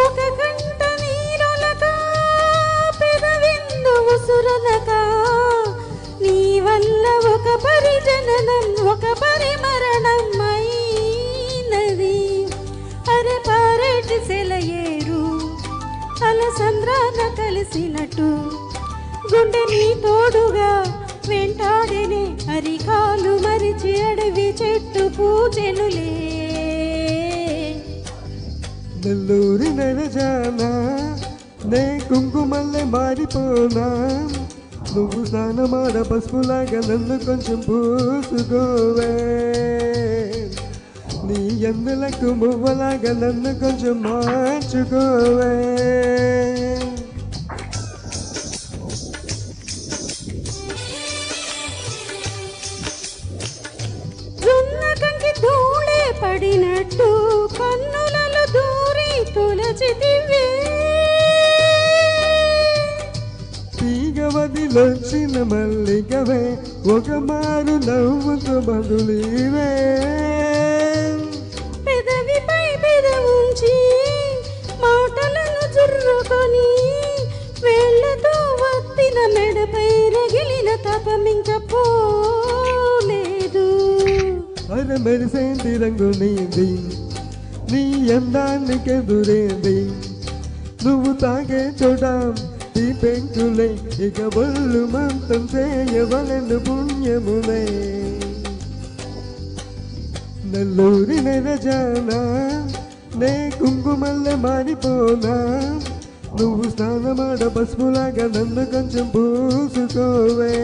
ఒక గంట నీరులక పెదవిందు ఉసురలక నీ వల్ల ఒక పరిజననం ఒక పరిమరణం మైనది అరే పారేటి సెలయేరు అలసంద్రాన కలిసినట్టు. గుండె నీ తోడుగా వెంటాడనే అరికాలు మరిచి అడవి చెట్టు పూజనులే నెల్లూరి నెరజానా నే కుంకుమల్లే మారిపోనా? నువ్వు స్నానమాడ పసుపులాగా నన్ను కొంచెం పూసుకోవే. నీ ఎందులకు మువ్వలాగా నన్ను కొంచెం మార్చుకోవే. పడినట్టు తొలచితివే తీగవదిలొచ్చిన మల్లికవే ఒక మారు నవ్వుకు బదులీవే. పెదవిపై పెదవుంచి మాటలను జుర్రుకొని వేళ్ళతో వత్తిన మెడపై రగిలిన తపమింక పోలేదు. అర మెరిసేంటి రంగు నీది? నీ అందానికెదురేది నువ్వు తాగే చోట ఈ పెంకులే ఇక బొల్లు మంతం చేయవలను పుణ్యములే నెల్లూరి నెరజానా నే కుంకుమల్లె మారిపోనా. నువ్వు స్నానమాడ పసుపులాగా నన్ను కొంచెం పూసుకోవే.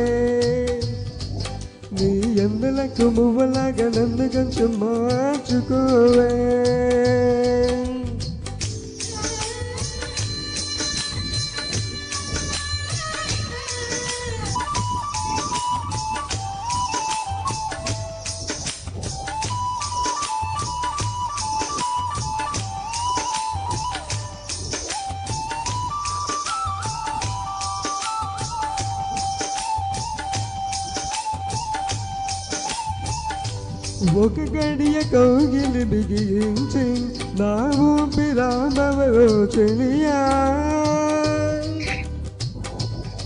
నీ ఎందలకు మువ్వలాగా నన్ను కొంచెం మార్చుకోవే. ఒక గడియ కౌగిలి బిగించి నా ఊపిరామవో చెలియా.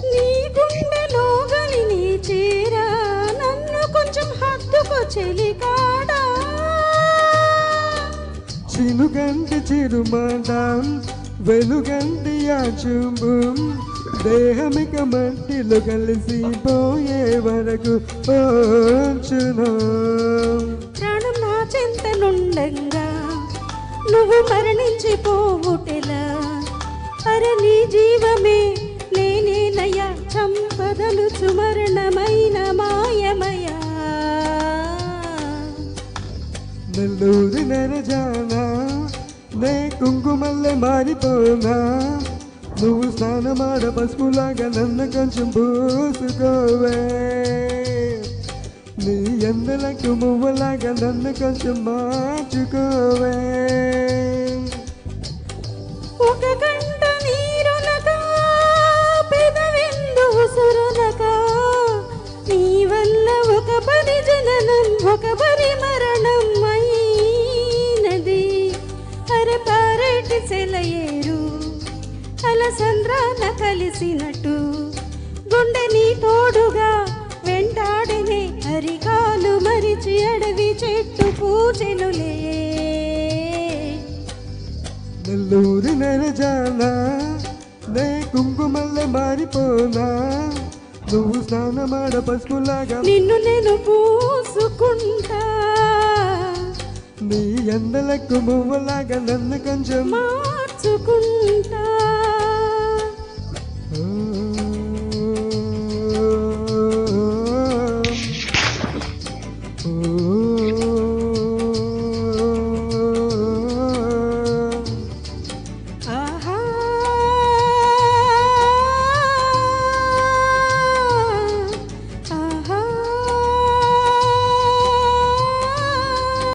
నీ గుండెలో గలి నీ చేరా నన్ను కొంచెం హత్తుకో చెలికాడా చినుగంటి చిరుమాట వెలుగంటి ఆ చూపు దేహమిక మట్టిలో కలిసిపోయే వరకు ఓచును ప్రాణం నా చెంతనుండంగా నువ్వు మరణించిపోవుటెలా? అరే నీ జీవమే నేనేనయ్యా చంపదలు సుమరణమైన మాయమయా నెల్లూరి నెరజానా నే కుంకుమల్లె మారిపోనా? నువ్వు స్నానమాడ పసుపులాగా నన్ను కొంచెం పూసుకోవే. నీ ఎందలకు మువ్వలాగా నన్ను కొంచెం మార్చుకోవే. ఒక గంట నీరులగా పెదవిందు సురులగా నీ వల్ల ఒక పది జననం ఒక అలసంద్రాన కలిసినట్టు గుండె నీ తోడుగా వెంటాడనే అరికాలు మరిచి అడవి చెట్టు పూజెనులే నెల్లూరి నెరజానా నే కుంకుమల్లె మారిపోనా? నువ్వు స్నానమాడ పసుపులాగా నిన్ను నేను పూసుకుంటా. నీ ఎండలకు మువ్వలాగా నన్ను కొంచెం Ooh.